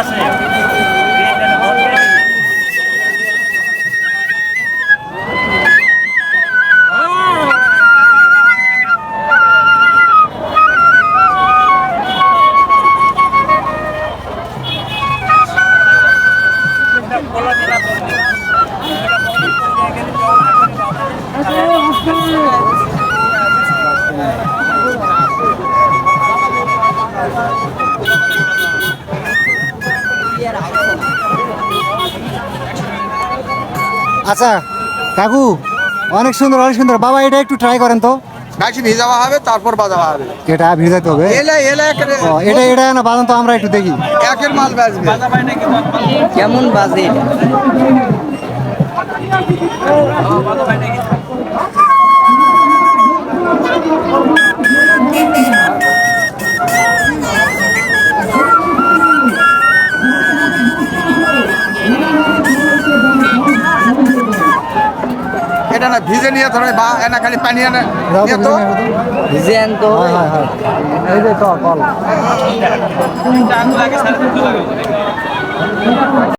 আছে। আচ্ছা কাকু অনেক সুন্দর অনেক সুন্দর। বাবা এটা একটু ট্রাই করেন তো। গাছি ভিজাওয়া হবে তারপর বাজাওয়া হবে। এটা ভিজাতে হবে। এলে এলে এটা এটা না বাজান তো আমরা একটু দেখি। একের মাল বাজবে। কেমন বাজে? এটা? না ভিজে নিয়ে ধরে বা এনা খালি পানি এনে নিয়ে তো ভিজে আসো তো। হয় হয় হয় এই যে তো কল